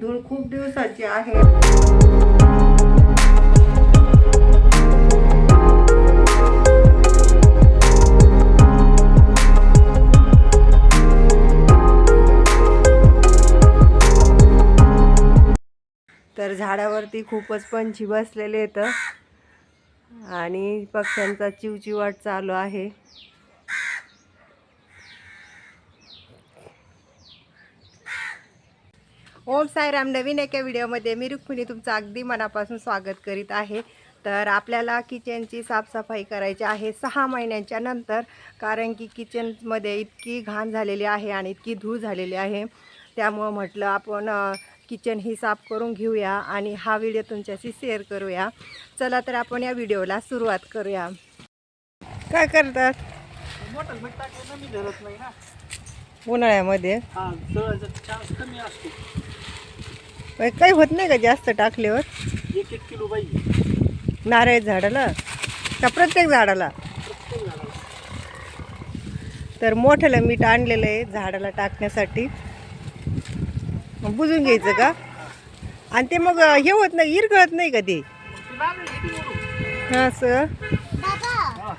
धूळ खूप दिवसाची आहे. तर झाडावरती खूपच पंछी बसलेले आहेत. आणि पक्ष्यांचा चिवचिवाट चालू आहे. ओम साईराम नवीन एका व्हिडिओमध्ये मी रुक्मिणी तुमचं अगदी मनापासून स्वागत करीत आहे. तर आपल्याला किचनची साफसफाई करायची आहे सहा महिन्यांच्या नंतर कारण की किचनमध्ये इतकी घाण झालेली आहे आणि इतकी धूळ झालेली आहे. त्यामुळं म्हटलं आपण किचन ही साफ करून घेऊया आणि हा व्हिडिओ तुमच्याशी शेअर करूया. चला तर आपण या व्हिडिओला सुरुवात करूया. काय करतात? उन्हाळ्यामध्ये हा जळायचा चान्स कमी असतो पण काही होत नाही का जास्त टाकल्यावर? एक एक किलो पाहिजे नारळ झाडाला? का प्रत्येक झाडाला? प्रत्येक झाडाला. तर मोठ्याला मीठ आणलेलं आहे झाडाला टाकण्यासाठी. मग बुजून घ्यायचं का? आणि ते मग हे होत नाही इरगळत नाही का ते? मग ती लागेल किती वरून? हा हा.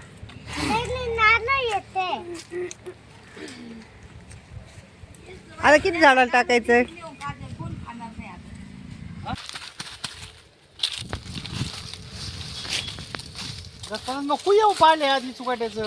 आता किती झाडाला टाकायचं? नको येऊ पाहिले आधी चुकाट्याच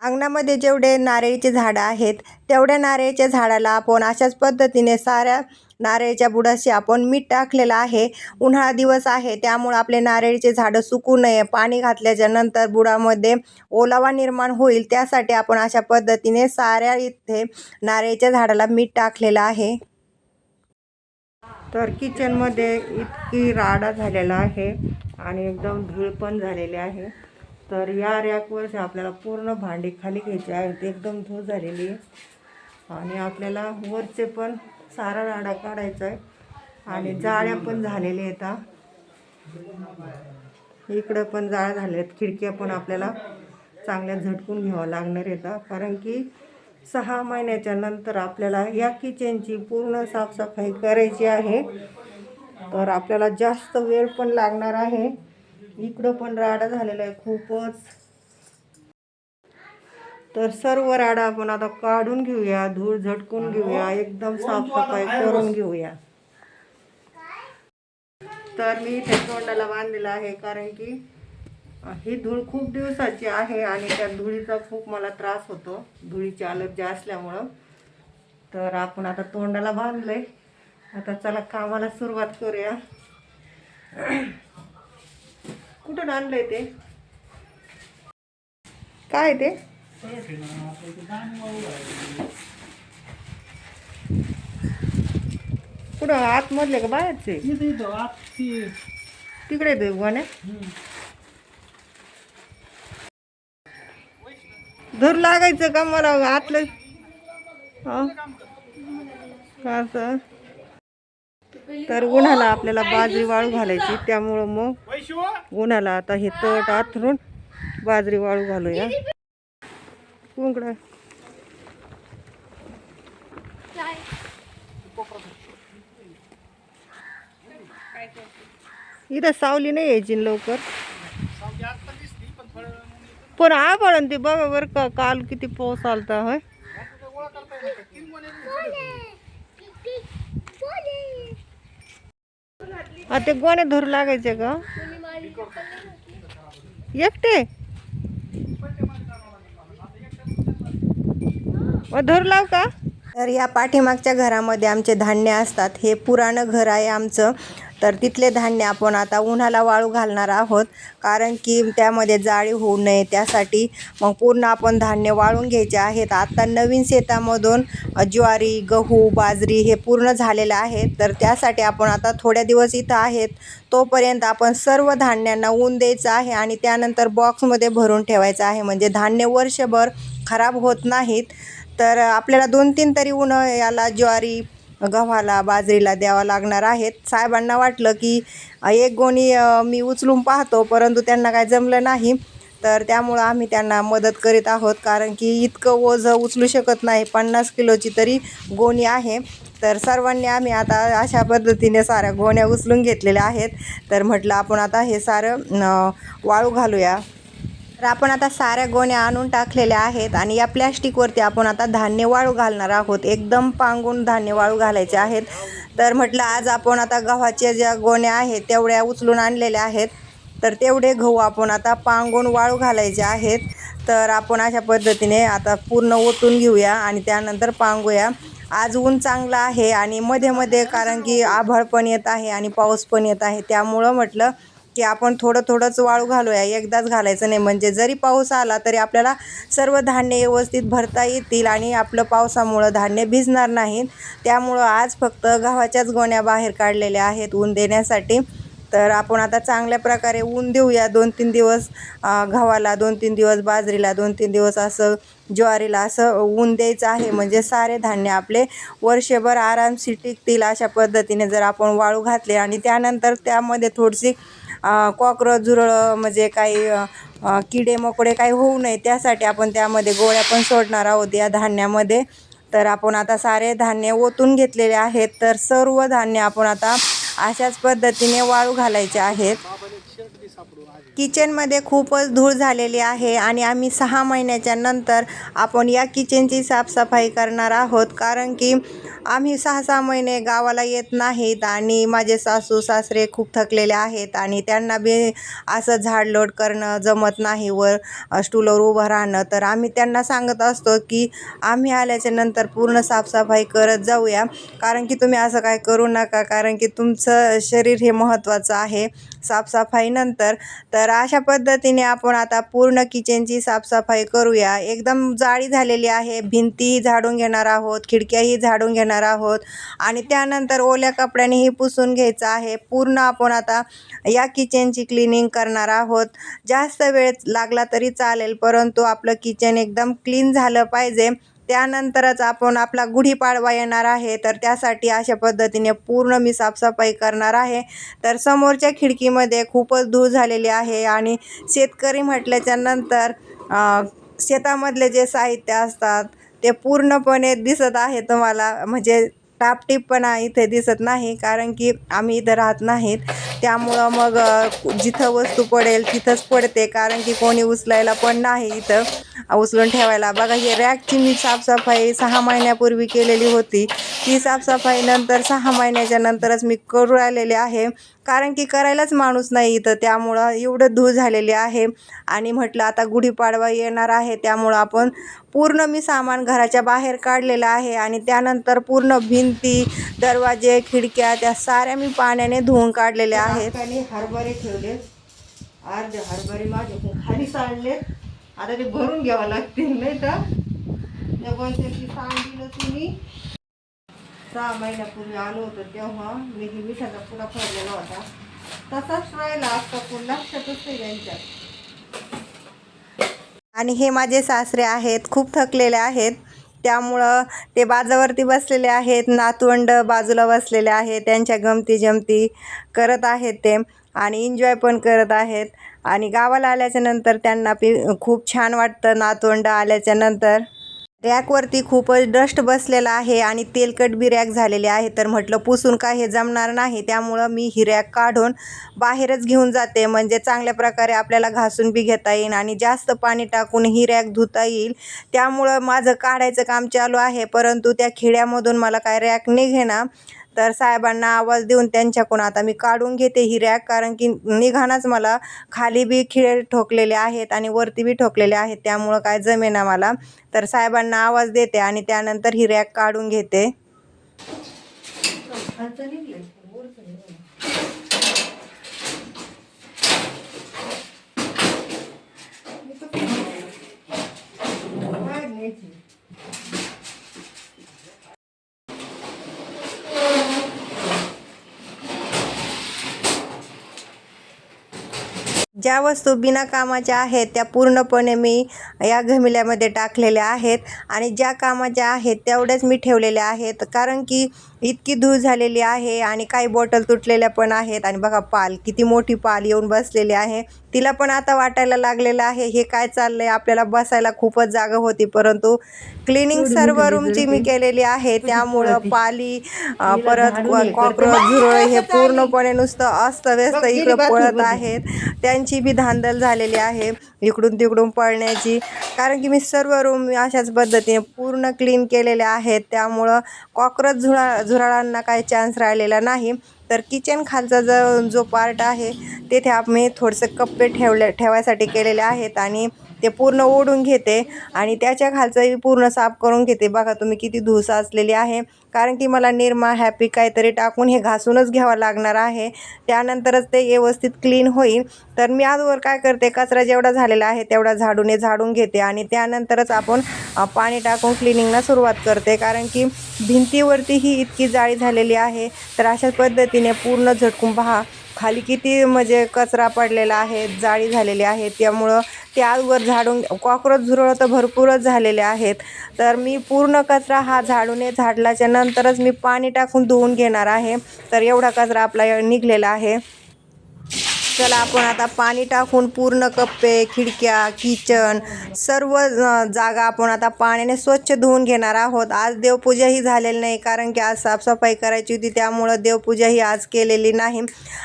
अंगणामध्ये जेवढे नारळीचे झाडं आहेत तेवढ्या नारळीच्या झाडाला आपण अशाच पद्धतीने साऱ्या नारळीच्या बुडाशी आपण मीठ टाकलेलं आहे. उन्हाळा दिवस आहे त्यामुळे आपले नारळीचे झाडं सुकू नये. पाणी घातल्याच्या नंतर बुडामध्ये ओलावा निर्माण होईल. त्यासाठी आपण अशा पद्धतीने साऱ्या इथे नारळीच्या झाडाला मीठ टाकलेलं आहे. तर किचनमध्ये इतकी राडा झालेला आहे आणि एकदम धूळ पण झालेली आहे. तर या रॅकवर आपल्याला पूर्ण भांडी खाली घ्यायची आहेत. एकदम धूळ झालेली आहे. आणि आपल्याला वरचे पण सारा राडा काढायचा आहे आणि जाळ्या पण झालेल्या आहेत इकडं पण जाळ्या झाल्या आहेत खिडक्या पण आपल्याला चांगल्या झटकून घ्यावं लागणार आहेत कारण की सहा महिन्याच्या नंतर आपल्याला या किचनची पूर्ण साफसफाई करायची आहे. तर आपल्याला जास्त वेळ पण लागणार आहे. इकडं पण राडा झालेला आहे खूपच. तर सर्व राडा आपण आता काढून घेऊया धूळ झटकून घेऊया एकदम साफसफाई करून घेऊया. तर मी इथे तोंडाला बांधलेलं आहे कारण की ही धूळ खूप दिवसाची आहे आणि त्या धुळीचा खूप मला त्रास होतो. धुळीची अलर्जी असल्यामुळं. तर आपण आता तोंडाला बांधलंय. आता चला कामाला सुरुवात करूया. कुठून आणलंय ते? काय ते? कुठं? आतमधले का बाहेरचे? इथं इथं आत ती. तिकडे ते गोण्या धर लागायचं का मला? आतलं? हा? असं. तर उन्हाला आपल्याला बाजरी वाळू घालायची त्यामुळं मग उन्हाला आता हे तट आथरून बाजरी वाळू घालूया. कुंकड इथं सावली नाही यायची लवकर. पण दिसली पण आभाळ ते बघा बरं का काल किती पाऊस आलता होय. ते गोणे धरू लागायचे का? एकटे? धरू लाव का? तर या पाठीमागच्या घरामध्ये आमचे धान्य असतात. हे पुराणं घर आहे आमचं. तर तिथले धान्य आपण आता उन्हाला वाळू घालणार आहोत. कारण की त्यामध्ये जाळी होऊ नये. त्यासाठी मग पूर्ण आपण धान्य वाळून घ्यायचे आहेत. आता नवीन शेतामधून ज्वारी गहू बाजरी हे पूर्ण झालेलं आहे. तर त्यासाठी आपण आता थोड्या दिवस इथं आहेत. तोपर्यंत आपण सर्व धान्यांना ऊन द्यायचं आहे आणि त्यानंतर बॉक्समध्ये भरून ठेवायचं आहे. म्हणजे धान्य वर्षभर खराब होत नाहीत. तर आपल्याला दोन तीन तरी उन्हं याला ज्वारी गव्हाला बाजरीला द्यावा लागणार आहेत. साहेबांना वाटलं की एक गोणी मी उचलून पाहतो परंतु त्यांना काय जमलं नाही. तर त्यामुळं आम्ही त्यांना मदत करीत आहोत कारण की इतकं ओझं उचलू शकत नाही. पन्नास किलोची तरी गोणी आहे. तर सर्वांनी आम्ही आता अशा पद्धतीने साऱ्या गोण्या उचलून घेतलेल्या आहेत. तर म्हटलं आपण आता हे सारं वाळू घालूया. तर आपण आता साऱ्या गोण्या आणून टाकलेल्या आहेत आणि या प्लॅस्टिकवरती आपण आता धान्य वाळू घालणार आहोत. एकदम पांगून धान्य वाळू घालायचे आहेत. तर म्हटलं आज आपण आता गव्हाच्या ज्या गोण्या आहेत तेवढ्या उचलून आणलेल्या आहेत. तर तेवढे गहू आपण आता पांगून वाळू घालायचे आहेत. तर आपण अशा पद्धतीने आता पूर्ण ओतून घेऊया आणि त्यानंतर पांगूया. आज ऊन चांगलं आहे आणि मध्ये मध्ये कारण की आभाळ पण येत आहे आणि पाऊस पण येत आहे. त्यामुळं म्हटलं की आपण थोडं थोडंच वाळू घालूया. एकदाच घालायचं नाही. म्हणजे जरी पाऊस आला तरी आपल्याला सर्व धान्य व्यवस्थित भरता येतील आणि आपलं पावसामुळं धान्य भिजणार नाहीत. त्यामुळं आज फक्त गव्हाच्याच गोण्या बाहेर काढलेल्या आहेत ऊन देण्यासाठी. तर आपण आता चांगल्या प्रकारे ऊन देऊया. दोन तीन दिवस गव्हाला दोन तीन दिवस बाजरीला दोन तीन दिवस असं ज्वारीला असं ऊन द्यायचं आहे. म्हणजे सारे धान्य आपले वर्षभर आरामशी टिकतील अशा पद्धतीने जर आपण वाळू घातले आणि त्यानंतर त्यामध्ये थोडीशी कॉक्रोच झुरळं म्हणजे काही किडे मकोडे काही होऊ नये त्यासाठी आपण त्यामध्ये गोळ्या पण सोडणार आहोत या धान्यामध्ये. तर आपण आता सारे धान्य ओतून घेतलेले आहेत तर सर्व धान्य आपण आता अशाच पद्धतीने वाळू घालायचे आहेत. किचनमध्ये खूपच धूळ झालेली आहे आणि आम्ही सहा महिन्याच्या नंतर आपण या किचनची साफसफाई करणार आहोत. कारण की आम्ही सहा सहा महिने गावाला येत नाहीत आणि माझे सासू सासरे खूप थकलेले आहेत आणि त्यांना बी असं झाडलोट करणं जमत नाही वर स्टूलवर उभं राहणं. तर आम्ही त्यांना सांगत असतो की आम्ही आल्याच्यानंतर पूर्ण साफसफाई करत जाऊया. कारण की तुम्ही असं काय करू नका. कारण की तुमचं शरीर हे महत्त्वाचं आहे. साफसफाईनंतर. तर अशा पद्धतीने आपण आता पूर्ण किचनची साफसफाई करूया. एकदम जाळी झालेली आहे. भिंतीही झाडून घेणार आहोत. खिडक्याही झाडून घेणार आहोत. आणि त्यानंतर ओल्या कपड्यानेही पुसून घ्यायचं आहे. पूर्ण आपण आता या किचनची क्लिनिंग करणार आहोत. जास्त वेळ लागला तरी चालेल परंतु आपलं किचन एकदम क्लीन झालं पाहिजे. त्यानंतरच आपण आपला गुढीपाडवा येणार आहे तर त्यासाठी अशा पद्धतीने पूर्ण मी साफसफाई करणार आहे. तर समोरच्या खिडकीमध्ये खूपच धूळ झालेली आहे आणि शेतकरी म्हटल्याच्या नंतर शेतामधले जे साहित्य असतात ते पूर्णपणे दिसत आहे तुम्हाला. म्हणजे टापटीपणा इथे दिसत नाही कारण की आम्ही इथं राहत नाहीत. त्यामुळं मग जिथं वस्तू पडेल तिथंच पडते कारण की कोणी उचलायला पण नाही इथं. उचलून ठेवायला. बघा हे रॅकची मी साफसफाई सहा महिन्यापूर्वी केलेली होती. ती साफसफाई नंतर सहा महिन्याच्या नंतरच मी करू राहिलेले आहे. कारण की करायलाच माणूस नाही इथं. त्यामुळं एवढं धूळ झालेली आहे. आणि म्हटलं आता गुढीपाडवा येणार आहे. त्यामुळं आपण पूर्ण मी सामान घराच्या बाहेर काढलेलं आहे. आणि त्यानंतर पूर्ण भिंती दरवाजे खिडक्या त्या साऱ्या मी पाण्याने धुवून काढलेल्या आहेत. आणि हरभरे ठेवले. अर्धे हरभरे माझे खाली सांडले आता ते भरून घ्यावं लागतील नाही तर? जबरदस्ती सांगितलं तुम्ही. सहा महिन्यापूर्वी आलो होतो तेव्हा मी ही मिठाचा पुडा फरलेला होता. तसाच राहिला असता पण लक्षातच नाही त्यांच्यात आणि हे माझे सासरे आहेत खूप थकलेले आहेत. त्यामुळं ते बाजावरती बसलेले आहेत नातवंड बाजूला बसलेले आहेत त्यांच्या गमती जमती करत आहेत ते. आणि एन्जॉय पण करत आहेत. आणि गावाला आल्याच्यानंतर त्यांना पी खूप छान वाटतं नातवंड आल्याच्यानंतर रॅकवरती खूपच डस्ट बसलेला आहे आणि तेलकट बी रॅक झालेले आहे. तर म्हटलं पुसून काय हे जमणार नाही. त्यामुळं मी ही रॅक काढून बाहेरच घेऊन जाते. म्हणजे चांगल्या प्रकारे आपल्याला घासून बी घेता येईल आणि जास्त पाणी टाकून ही रॅक धुता येईल. त्यामुळं माझं काढायचं काम चालू आहे. परंतु त्या खिड्यामधून मला काय रॅक निघेना तर साहेबांना आवाज देऊन त्यांच्याकडून आता मी काढून घेते ही रॅक कारण की निघानाच मला खाली बी खिळे ठोकलेले आहेत आणि वरती बी ठोकलेले आहेत त्यामुळं काय जमेना मला. तर साहेबांना आवाज देते आणि त्यानंतर ही रॅक काढून घेते. ज्या वस्तू बिना कामाच्या आहेत त्या पूर्णपणे मी या घमिल्यामध्ये टाकलेल्या आहेत. आणि ज्या कामाच्या आहेत तेवढ्याच मी ठेवलेल्या आहेत. कारण की इतकी धूळ झालेली आहे आणि काही बॉटल तुटलेल्या पण आहेत. आणि बघा पाल किती मोठी पाल येऊन बसलेली आहे. तिला पण आता वाटायला लागलेलं आहे हे काय चाललंय? आपल्याला बसायला खूपच जागा होती परंतु क्लिनिंग सर्व रूमची मी केलेली आहे. त्यामुळं पाली परत कॉक्रोच झुरळ हे पूर्णपणे नुसतं अस्तव्यस्त इकडं पळत आहेत. त्यांची बी धांदल झालेली आहे इकडून तिकडून पळण्याची. कारण की मी सर्व रूम अशाच पद्धतीने पूर्ण क्लीन केलेल्या आहेत. त्यामुळं कॉक्रोच झुळा झुराळांना काही चान्स राहिलेला नाही. तर किचन खालचा जो जो पार्ट आहे तेथे आम्ही थोडंसं कप्पे ठेवले ठेवायसाठी केलेले आहेत. आणि ते पूर्ण ओढून घेते आणि त्याच्या खालचंही पूर्ण साफ करून घेते. बघा तुम्ही किती धूळ साचलेली आहे. कारण की मला निरमा हॅपी काहीतरी टाकून हे घासूनच घ्यावं लागणार आहे. त्यानंतरच ते व्यवस्थित क्लीन होईल. तर मी आजवर काय करते कचरा जेवढा झालेला आहे तेवढा झाडूने झाडून घेते आणि त्यानंतरच आपण पाणी टाकून क्लिनिंगला सुरुवात करते. कारण की भिंतीवरती ही इतकी जाळी झालेली आहे. तर अशा पद्धतीने पूर्ण झटकून पहा. खाली किती म्हणजे कचरा पडलेला आहे जाळी झालेली आहे. त्यामुळं ते आजवर झाडून कॉक्रोच झुरळ तर भरपूरच झालेले आहेत. तर मी पूर्ण कचरा हा झाडूने झाडल्याच्या नंतरच मी पाणी टाकून धुवून घेणार आहे. तर एवढा कचरा आपला निघलेला आहे. चला आपण आता पाणी टाकून पूर्ण कप्पे खिडक्या किचन सर्व जागा आपण आता पाण्याने स्वच्छ धुवून घेणार आहोत. आज देवपूजाही झालेली नाही कारण की आज साफसफाई करायची होती त्यामुळं देवपूजाही आज केलेली नाही.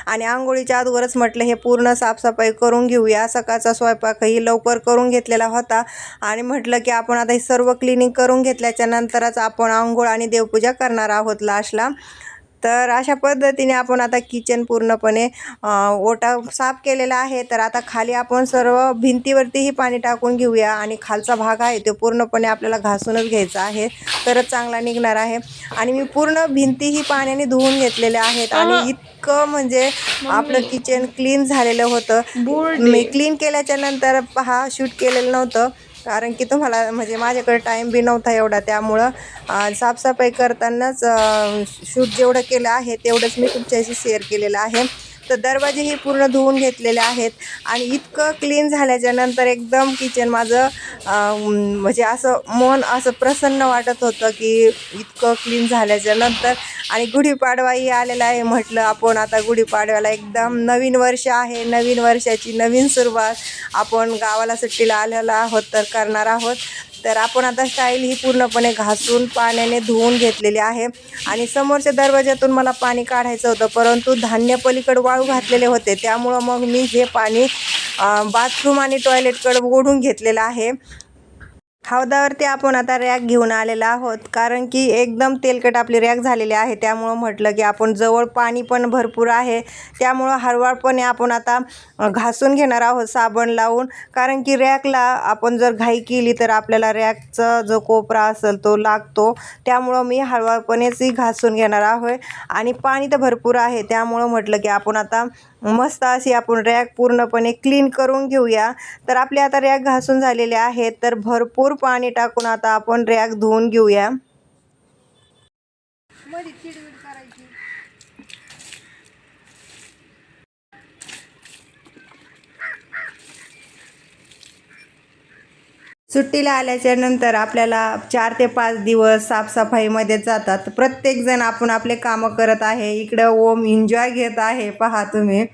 आणि आंघोळीच्या आजवरच म्हटलं हे पूर्ण साफसफाई करून घेऊया. सकाळचा स्वयंपाकही लवकर करून घेतलेला होता. आणि म्हटलं की आपण आता हे सर्व क्लिनिंग करून घेतल्याच्या नंतरच आपण आंघोळ आणि देवपूजा करणार आहोत लास्टला तर अशा पद्धतीने आपण आता किचन पूर्णपणे ओटा साफ केलेला आहे. तर आता खाली आपण सर्व भिंतीवरतीही पाणी टाकून घेऊया आणि खालचा भाग आहे तो पूर्णपणे आपल्याला घासूनच घ्यायचा आहे. तरच चांगला निघणार आहे. आणि मी पूर्ण भिंतीही पाण्याने धुवून घेतलेल्या आहेत. आणि इतकं म्हणजे आपलं किचन क्लीन झालेलं होतं. मी क्लीन केल्याच्यानंतर पहा शूट केलेलं नव्हतं. कारण की तुम्हाला म्हणजे माझ्याकडे टाईम बी नव्हता एवढा त्यामुळं साफसफाई करतानाच शूट जेवढं केलं आहे तेवढंच मी तुमच्याशी शेअर केलेलं आहे. तर दरवाजेही पूर्ण धुवून घेतलेले आहेत. आणि इतकं क्लीन झाल्याच्यानंतर एकदम किचन माझं म्हणजे असं मन असं प्रसन्न वाटत होतं की इतकं क्लीन झाल्याच्यानंतर. आणि गुढीपाडवाही आलेला आहे म्हटलं आपण. आता गुढीपाडव्याला एकदम नवीन वर्ष आहे. नवीन वर्षाची नवीन सुरुवात आपण गावाला सुट्टीला आलेलो आहोत तर करणार आहोत. तर आपण आता स्टाईल ही पूर्णपणे घासून पाण्याने धुवून घेतलेली आहे. आणि समोरच्या दरवाज्यातून मला पाणी काढायचं होतं परंतु धान्य पलीकडे वाळू घातलेले होते. त्यामुळं मग मी हे पाणी बाथरूम आणि टॉयलेटकडे ओढून घेतलेलं आहे. हौदावरती आपण आता रॅक घेऊन आलेलो आहोत. कारण की एकदम तेलकट आपली रॅक झालेली आहे. त्यामुळं म्हटलं की आपण जवळ पाणी पण भरपूर आहे. त्यामुळं हळवाळपणे आपण आता घासून घेणार आहोत साबण लावून. कारण की रॅकला आपण जर घाई केली तर आपल्याला रॅकचा जो कोपरा असेल तो लागतो. त्यामुळं मी हळूवारपणेच घासून घेणार आहोत आणि पाणी तर भरपूर आहे. त्यामुळं म्हटलं की आपण आता मस्त अशी आपण रॅक पूर्णपणे क्लीन करून घेऊया. तर आपली आता रॅक घासून झालेले आहेत. तर भरपूर पाणी टाकून आता आपण रॅक धुवून घेऊया. सुट्टीला आल्याच्यानंतर आपल्याला चार ते पाच दिवस साफसफाईमध्ये जातात. प्रत्येकजण आपण आपले कामं करत आहे. इकडं ओम एन्जॉय घेत आहे. पहा तुम्ही.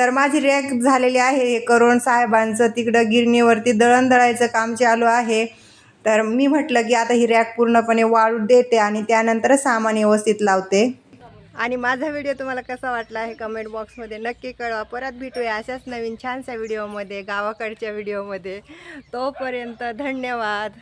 तर माझी रॅक झालेली आहे. हे करून साहेबांचं तिकडं गिरणीवरती दळण दळायचं काम चालू आहे. तर मी म्हटलं की आता ही रॅक पूर्णपणे वाळू देते आणि त्यानंतर सामान व्यवस्थित लावते. आणि माझा व्हिडिओ तुम्हाला कसा वाटला आहे कमेंट बॉक्समध्ये नक्की कळवा. परत भेटूया अशाच नवीन छानशा व्हिडिओमध्ये गावाकडच्या व्हिडिओमध्ये. तोपर्यंत धन्यवाद.